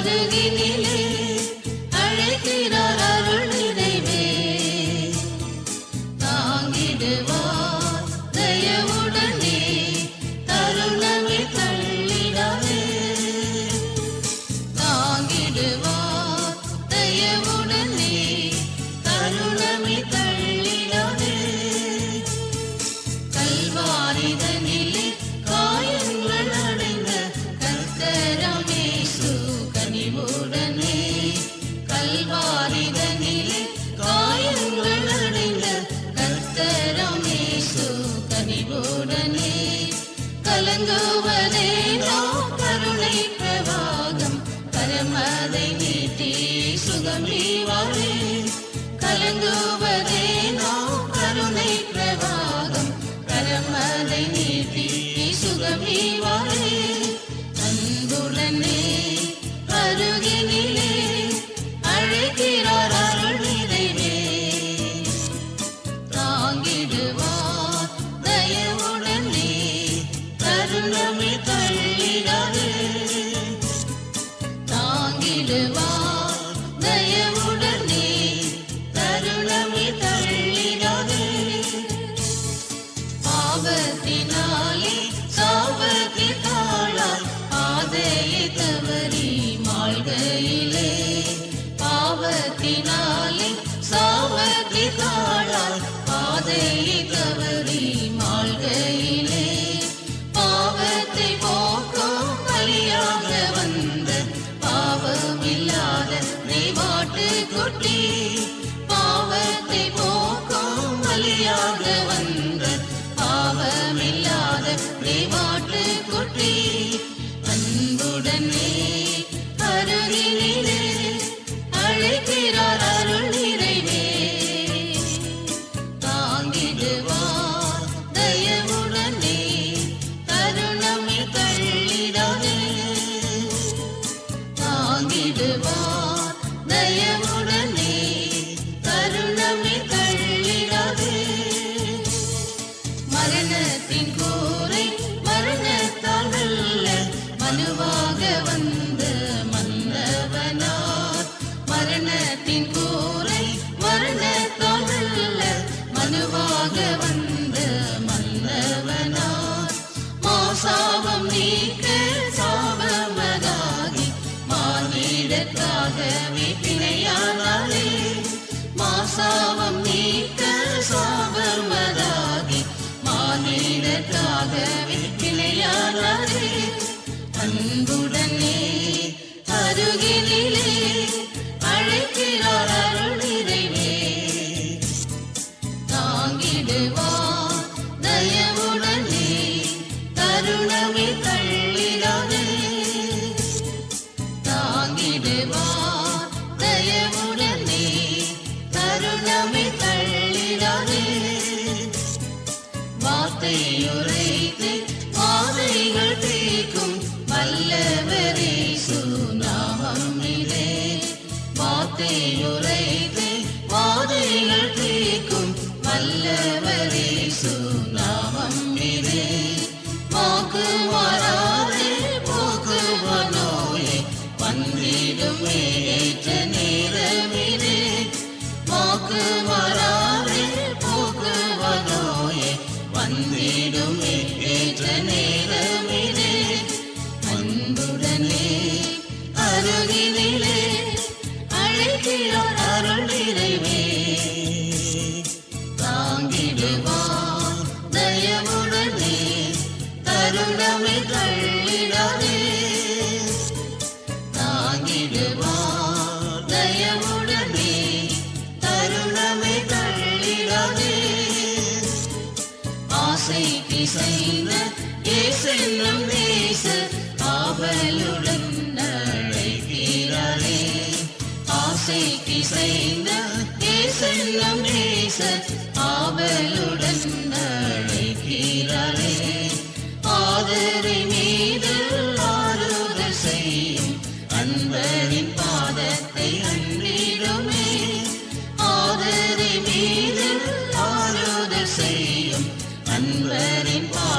அருகினிலே அழைக்கிறார் அருள் நிறைவே தாங்கிடுவார் தயவுடனே தருணமே தள்ளிடவே. தாங்கிடுவார் தயவுடனே தருணமே தள்ளிடவே. கரமதை நீட்டி சுகம் நீவாரே. கலங்குவதே நோ கருணை பிரவாகம். கரமதை நீட்டி சுகம் நீவாரே. Hallelujah. மரணத்தின் கூரை மரணத்தால் வெல்ல மனுவாக வந்த மன்னவனார் மரணத்தின் கூரை மரணத்தால் வெல்ல மனுவாக வந்த மன்னவனார் மாசாபம் நீக்க சாபமதாகி மானிடக்காகவே பிணையானாலே மாசாவம் நீக்க மானிடக்காகவே பிணையானாலே அன்புடனே அருகினிலே அழைக்கிறார் அருள் நிறைவே தாங்கிடுவார் தயவுடனே தருணமே தள்ளிடாதே. தாங்கிடுவார் தயவுடனே தருணமே தள்ளிடாதே. வார்த்தையுரைத்து வல்லவரே சுநாமமிலே வார்த்தையுரைத்து வாதைகள் தீர்க்கும் வல்லவரே சுநாமமிலே வாக்கு மாறாதே போக்குவார் நோயை வந்திடும் ஏற்ற நேரமிலே வாக்கு மாறாதே அருகினிலே அழைக்கிறார் அருள் நிறைவே தாங்கிடுவார் தயவுடனே தருணமே தள்ளிடாதே. தாங்கிடுவார் தயவுடனே தருணமே தள்ளிடாதே. ஆசைக்கு செய்த ஏசென்னும் நேச ஆவலுடன் ஆசைக்கு செய்த நேச ஆவலுடன் அழைக்கிறாரே. ஆதரை மீது ஆறுதல் செய்யும் அன்பரின் பாதத்தை அன்றிடுமே. ஆதரை மீது ஆறுதல் செய்யும் அன்பரின் பாதத்தை